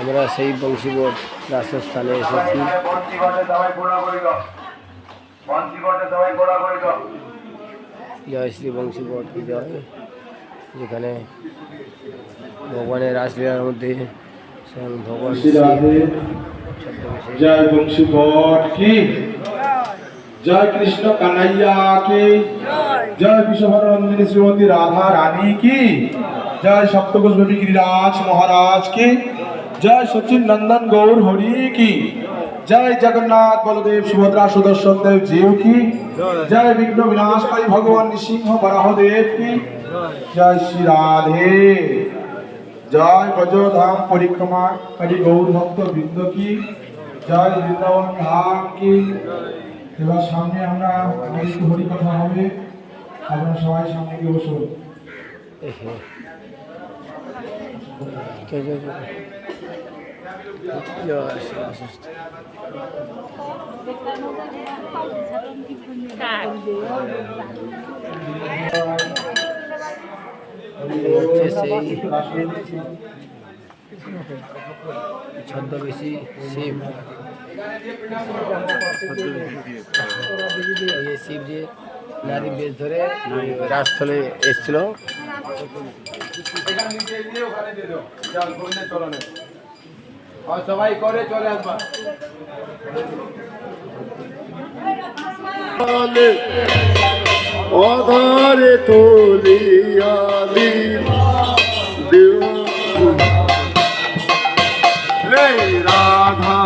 আমরা সেই বংশীবট রাসস্থানে এসেছি। জয় শ্রী বংশীবট জয় যেখানে ভগবানের রাসলীলার মধ্যে জয় বংশীবট কি? জয় কৃষ্ণ কানাইয়া কি? জয় বিশ্বভারতী শ্রীমতী রাধা রানী কি? জয় সপ্তকোষ গিরিরাজ মহারাজ কি? জয় সচিন নন্দন গৌর, হরি কি? জয় জগন্নাথ, বলদেব, সুভদ্রা, সুদর্শন দেব জীব কি? জয় বিঘ্ন বিনাশকারী ভগবান নৃসিংহ বরাহদেব কি? জয় শ্রী রাধে। জয় ব্রজধাম পরিক্রমা কারি গৌর ভক্ত বৃন্দ কি? জয় বৃন্দাবন ধাম কি? এবার সামনে আমরা হরি কথা হবে। আপনার সবাই সামনে গিয়ে বসুন। ছদ্মবেশী শিব শিব যে নারী বেশ ধরে রাজস্থলে এসেছিল সবাই করে, চলে আসবা। অধারে তুলিয়ালি রে রাধা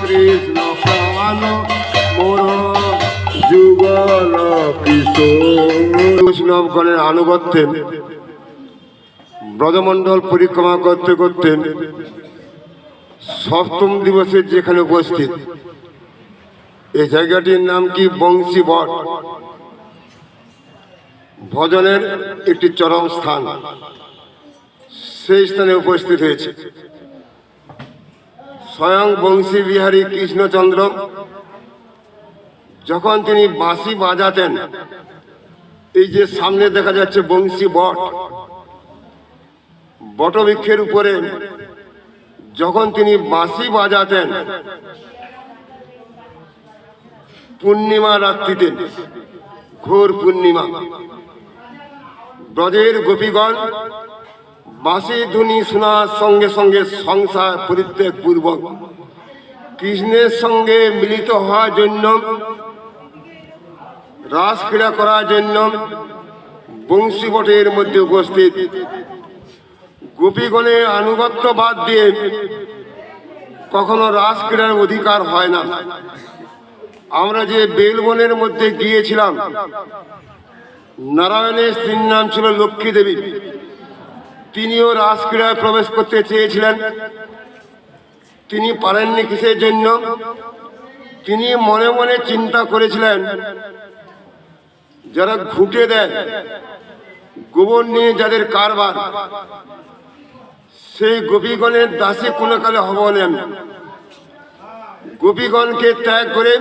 কৃষ্ণ প্রাণ, মোর যুগল বৈষ্ণবগণের আনুগত্যে ব্রজমণ্ডল পরিক্রমা করতে করতে সপ্তম দিবসে যেখানে উপস্থিত এই জায়গাটির নাম কি? বংশী বট। ভজনের একটি চরম স্থান। সেই স্থানে উপস্থিত হয়েছে। স্বয়ং বংশী বিহারী কৃষ্ণচন্দ্র। যখন তিনি বাঁশি বাজাতেন, এই যে সামনে দেখা যাচ্ছে বংশী বট, বটবৃক্ষের উপরে যখন তিনি বাঁশি বাজাতেন, পূর্ণিমা রাত্রিতে, ঘোর পূর্ণিমা, ব্রজের গোপীগণ বাঁশি ধ্বনি শোনার সঙ্গে সঙ্গে সংসার পরিত্যাগ পূর্বক কৃষ্ণের সঙ্গে মিলিত হওয়ার জন্য, রাসক্রীড়া করার জন্য বংশীবটের মধ্যে উপস্থিত গোপীগণের আনুগত্য বাদ দিয়ে কখনো রাসক্রীড়ার অধিকার হয় না। আমরা যে বেলবনের মধ্যে গিয়েছিলাম, নারায়ণের স্ত্রীর নাম ছিল লক্ষ্মী দেবী। তিনিও রাসক্রীড়ায় প্রবেশ করতে চেয়েছিলেন। তিনি পারেননি কিসের জন্য? তিনি মনে মনে চিন্তা করেছিলেন, যারা ঘুটে দেয়, গোবর নিয়ে যাদের কারবার সেই গোপীগণের দাসী কোনো কালে হব না আমি। গোপীগণকে ত্যাগ করে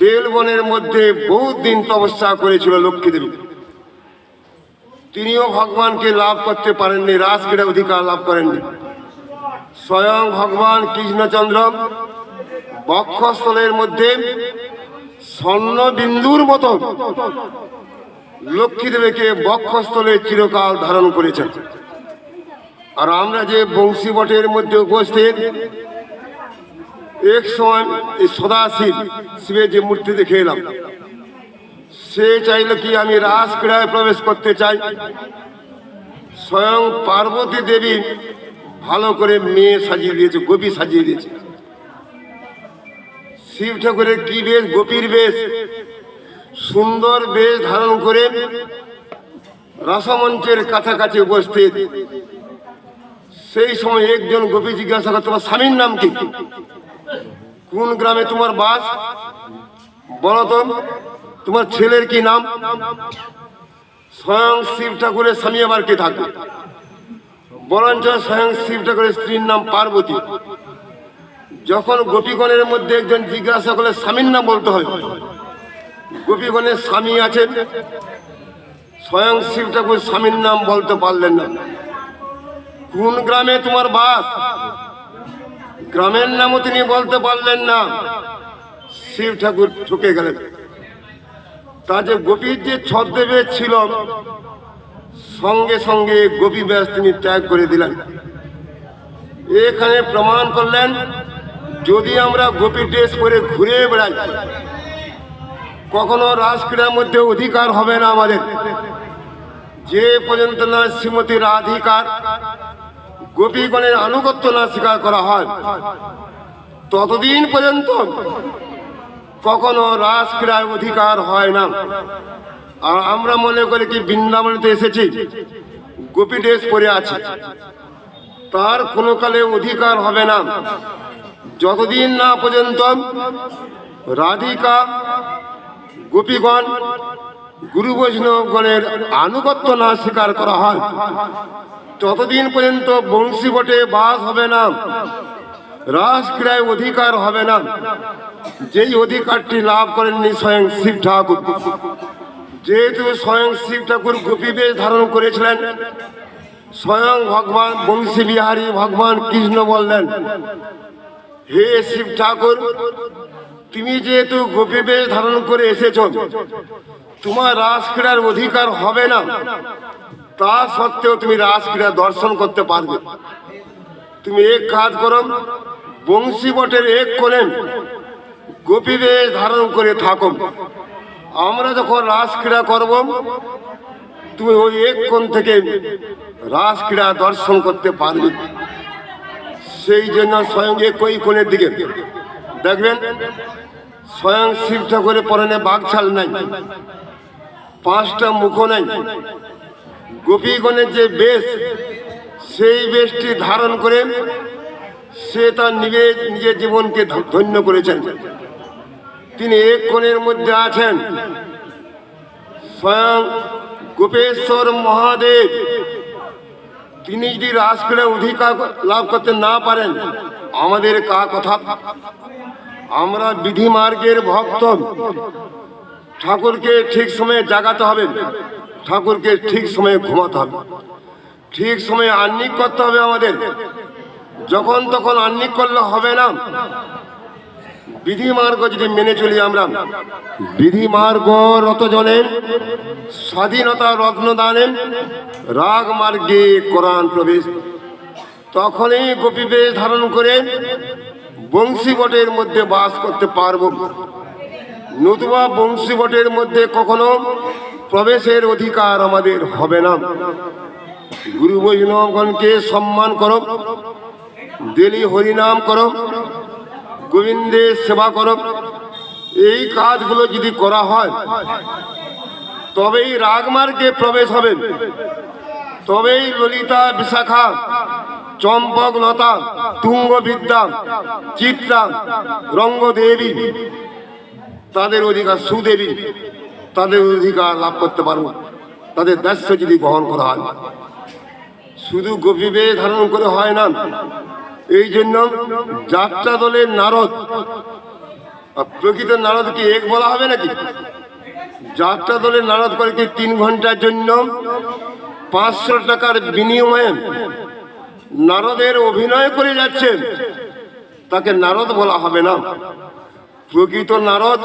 বেলবনের মধ্যে বহুত দিন তপস্যা করেছিল লক্ষ্মীদেবী তিনিও ভগবানকে লাভ করতে পারেননি রাসক্রীড়া অধিকার লাভ করেননি। স্বয়ং ভগবান কৃষ্ণচন্দ্র বক্ষস্থলের মধ্যে স্বর্ণ বিন্দুর মতো লক্ষ্মীদেবীকে বক্ষস্থলে চিরকাল ধারণ করেছেন। আর আমরা যে বংশীবটের মধ্যে উপস্থিত, এক সময় এই সদাশিব শিবের যে মূর্তি দেখে এলাম। সে চাইল কি আমি রাস ক্রীড়ায় প্রবেশ করতে চাই। স্বয়ং পার্বতী দেবী ভালো করে মেয়ে সাজিয়ে দিয়েছে, গোপী সাজিয়ে দিয়েছে। শিব ঠাকুরের কি বেশ, গোপীর বেশ, সুন্দর বেশ ধারণ করে রাসমঞ্চের কাছাকাছি উপস্থিত। সেই সময় একজন গোপী জিজ্ঞাসা করে, তোমার স্বামীর নাম কি? কোন গ্রামে তোমার বাস? বলো তো, তোমার ছেলের কি নাম? স্বয়ং শিব ঠাকুরের স্বামী আবার কে থাকবে? বরঞ্চ স্বয়ং শিব ঠাকুরের স্ত্রীর নাম পার্বতী। যখন গোপীগণের মধ্যে একজন জিজ্ঞাসা করলে, স্বামীর নাম বলতে হয় গোপীগণের স্বামী আছেন। স্বয়ং শিব ঠাকুর স্বামীর নাম বলতে পারলেন না। কোন গ্রামে তোমার বাস? গ্রামের নামও তিনি বলতে পারলেন না। শিব ঠাকুর ঠকে গেলেন। তা যে গোপীর যে ছদ্মবেশ ছিল, সঙ্গে সঙ্গে গোপী ব্যাস তিনি ত্যাগ করে দিলেন। এখানে প্রমাণ করলেন, যদি আমরা গোপী ড্রেস পরে ঘুরে বেড়াই, কখনো রাজক্রীড়ার মধ্যে অধিকার হবে না আমাদের। যে পর্যন্ত না শ্রীমতী রাধিকার গোপীগণের আনুগত্য না স্বীকার করা হয়। ততদিন পর্যন্ত কখনো রাজক্রীড়ার অধিকার হয় না। আর আমরা মনে করি কি, বৃন্দাবনেতে এসেছি, গোপী ড্রেস পরে আছে। তার কোনো কালে অধিকার হবে না। যতদিন না পর্যন্ত রাধিকা গোপীগণ গুরু বৈষ্ণবগণের আনুগত্য না স্বীকার করা হয়। ততদিন পর্যন্ত বংশী বটে বাস হবে না রাস রাসক্রিয়ায় অধিকার হবে না। যেই অধিকারটি লাভ করেননি স্বয়ং শিব ঠাকুর। যেহেতু স্বয়ং শিব ঠাকুর গোপীবেশ ধারণ করেছিলেন, স্বয়ং ভগবান বংশী বিহারী ভগবান কৃষ্ণ বললেন, হে শিব ঠাকুর, তুমি যেহেতু গোপীবেশ ধারণ করে এসেছ তোমার রাসক্রীড়ার অধিকার হবে না। তা সত্ত্বেও তুমি রাসক্রীড়া দর্শন করতে পারবে। তুমি এক কাজ করো, বংশী বটের এক করেন গোপী বেশ ধারণ করে থাকো। আমরা যখন রাসক্রীড়া করব, তুমি ওই এক কোণ থেকে রাসক্রীড়া দর্শন করতে পারবে। সেই জন্য স্বয়ং একই কোণের দিকে। দেখবেন, স্বয়ং শিব ঠাকুরের পরনে বাঘছাল নাই। পাঁচটা মুখ নাই। গোপীগণের যে বেশ, সেই বেশটি ধারণ করে সে তার নিজের নিজের জীবনকে ধন্য করেছেন। তিনি এক কোণের মধ্যে আছেন। স্বয়ং গোপেশ্বর মহাদেব। তিনি যদি রাজক্রীড়া অধিকার লাভ করতে না পারেন, আমাদের কা কথা? আমরা বিধি মার্গের ভক্ত। ঠাকুরকে ঠিক সময়ে জাগাতে হবে, ঠাকুরকে ঠিক সময়ে ঘুমাতে হবে। ঠিক সময়ে আহ্নিক করতে হবে আমাদের। যখন তখন আহ্নিক করলে হবে না। বিধি মার্গ যদি মেনে চলি আমরা বিধি মার্গ রতজনের, স্বাধীনতা রত্নদানের, রাগ মার্গে কোরআন প্রবেশ। তখনই গোপী বেশ ধারণ করে বংশী বটের মধ্যে বাস করতে পারব। নতুবা বংশী বটের মধ্যে কখনো প্রবেশের অধিকার আমাদের হবে না। গুরু বৈষ্ণবগণকে সম্মান করো দেলি হরিনাম করো, গোবিন্দের সেবা করো। এই কাজগুলো যদি করা হয়, তবেই রাগমার্গে প্রবেশ হবে। তবেই ললিতা, বিশাখা, চম্পক, লতা তুঙ্গ বিদ্যা চিত্রা, রঙ্গদেবী তাদের অধিকার সুদেবী তাদের অধিকার লাভ করতে পারব তাদের দাস্য যদি গ্রহণ করা হয়। শুধু গভীরে ধারণ করে হয় না, এই জন্য যাত্রা দলের নারদ প্রকৃত নারদ কি এক বলা হবে নাকি? যাত্রা দলের নারদ করে কি তিন ঘণ্টার জন্য পাঁচশো টাকার বিনিময়ে নারদের অভিনয় করে যাচ্ছেন? তাকে নারদ বলা হবে না। প্রকৃত নারদ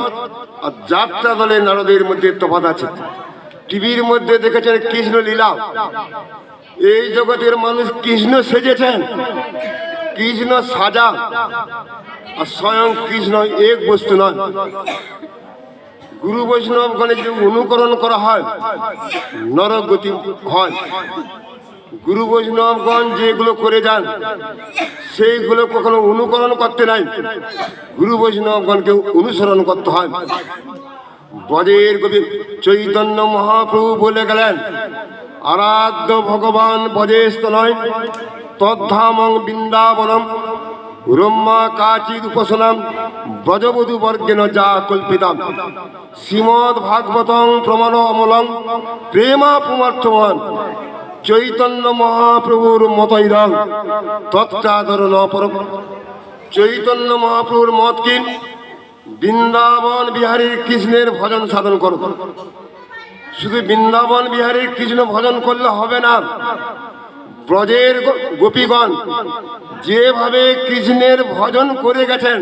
আর যাত্রা দলে নারদের মধ্যে তফাত আছে। টিভির মধ্যে দেখেছেন কৃষ্ণ লীলা। এই জগতের মানুষ কৃষ্ণ সেজেছেন। কৃষ্ণ সাজা। আর স্বয়ং কৃষ্ণ এক বস্তু নয়। গুরু বৈষ্ণবগণে যদি অনুকরণ করা হয়, নরগতি হয়। গুরু বৈষ্ণবগণ যেগুলো করে যান, সেইগুলো কখনো অনুকরণ করতে নাই। গুরু বৈষ্ণবগণকে অনুসরণ করতে হয়। ব্রজের কবি চৈতন্য মহাপ্রভু বলে গেলেন, আরাধ্য ভগবান ব্রজেস্ত নয়, তদ্ধামং বৃন্দাবনম, ব্রহ্মা কাচিদ উপাসনাম, ব্রজবধূ বর্গেন যা কল্পিতাম। শ্রীমদ ভাগবতং প্রমাণ অমলং প্রেমা পুমার্থমান চৈতন্য মহাপ্রভুর মতৈরং তৎকাদরণ পর চৈতন্য মহাপ্রভুর মত কি? বৃন্দাবন বিহারীর কৃষ্ণের ভজন সাধন করো। শুধু বৃন্দাবন বিহারীর কৃষ্ণ ভজন করলে হবে না। ব্রজের গোপীগণ যেভাবে কৃষ্ণের ভজন করে গেছেন,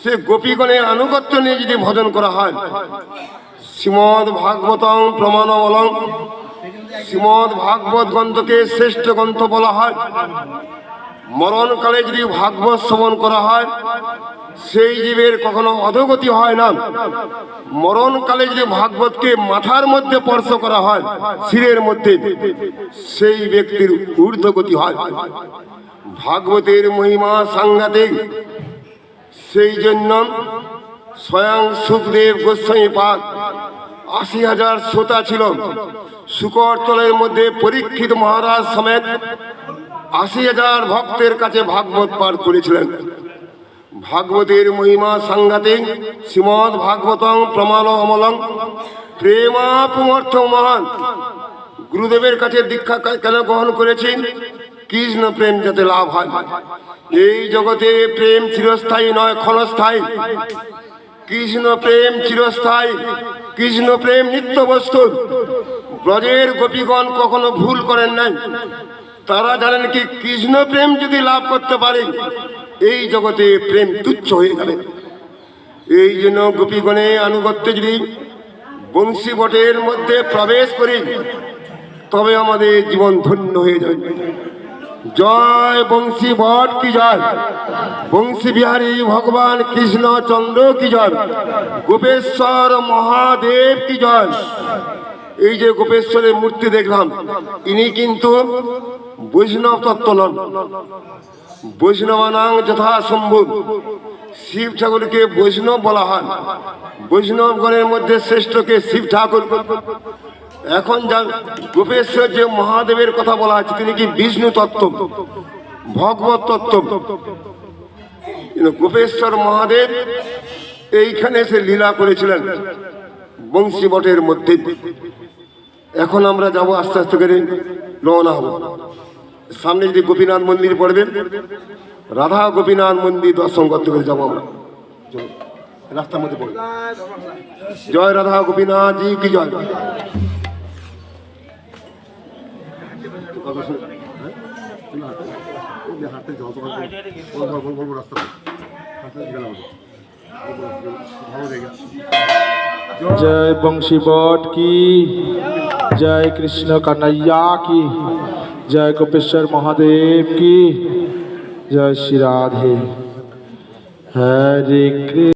সে গোপীগণের আনুগত্য নিয়ে যদি ভজন করা হয় শ্রীমদ ভাগবতং প্রমাণবলং শ্রীমদ ভাগবত গ্রন্থকে শ্রেষ্ঠ গ্রন্থ বলা হয়। মরণকালে যদি ভাগবত শ্রবণ করা হয়, সেই জীবের কখনো অধোগতি হয় না। মরণকালে যদি ভাগবতকে মাথার মধ্যে স্পর্শ করা হয়, শিরের মধ্যে, সেই ব্যক্তির ঊর্ধ্বগতি হয়। ভাগবতের মহিমা সাংঘাতিক। সেই জন্য স্বয়ং সুখদেব গোস্বামী পাক আশি হাজার শ্রোতা ছিল। শুকরতলের মধ্যে পরীক্ষিত মহারাজ সমেত আশি হাজার ভক্তের কাছে ভাগবত পাঠ করেছিলেন। ভাগবতের মহিমা সাংঘাতিক, শ্রীমদ ভাগবতং প্রমাণ অমলং প্রেমাপুমর্থ মহান। গুরুদেবের কাছে দীক্ষা কেন গ্রহণ করেছেন? কৃষ্ণ প্রেম যাতে লাভ হয়। এই জগতে প্রেম চিরস্থায়ী নয়, ক্ষণস্থায়ী। কৃষ্ণ প্রেম চিরস্থায়ী, কৃষ্ণ প্রেম নিত্য বস্তু। ব্রজের গোপীগণ কখনো ভুল করেন নাই। তারা জানেন কি, কৃষ্ণ প্রেম যদি লাভ করতে পারে, এই জগতে প্রেম তুচ্ছ হয়ে যাবে। এই জন্য গোপীগণে আনুগত্য যদি বংশী বটের মধ্যে প্রবেশ করি, তবে আমাদের জীবন ধন্য হয়ে যাবে। জয় বংশী ভট কি জয়? বংশী বিহারী ভগবান কৃষ্ণ চন্দ্র কি জয়? গোপেশ্বর মহাদেব কি জয়? এই যে গোপেশ্বরের মূর্তি দেখলাম, ইনি কিন্তু বৈষ্ণব তত্ত্ব নন। বৈষ্ণবানাং যথাসম্ভব শিব ঠাকুরকে বৈষ্ণব বলা হয়। বৈষ্ণবগণের মধ্যে শ্রেষ্ঠকে শিব ঠাকুর। এখন যা গোপেশ্বর যে মহাদেবের কথা বলা আছে, তিনি কি বিষ্ণু তত্ত্ব? ভগবত তত্ত্ব? গোপেশ্বর মহাদেব এইখানে সে লীলা করেছিলেন, বংশী বটের মধ্যে। এখন আমরা যাব আস্তে আস্তে করে রওনা হব। সামনে যদি গোপীনাথ মন্দির পড়বেন রাধা গোপীনাথ মন্দির দর্শন করতে করে যাব আমরা। রাস্তার মধ্যে পড়বে। জয় রাধা গোপীনাথ জি, কি জয়? হাঁটে হাঁটতে যাওয়া তো বলব বলব বলব রাস্তা হাঁটতে গেলাম ভালো জায়গা জয় বংশী বট কি? জয় কৃষ্ণ কানাইয়া কি? জয় কপেশ্বর মহাদেব কি? জয় শ্রী রাধে। হরে কৃষ্ণ।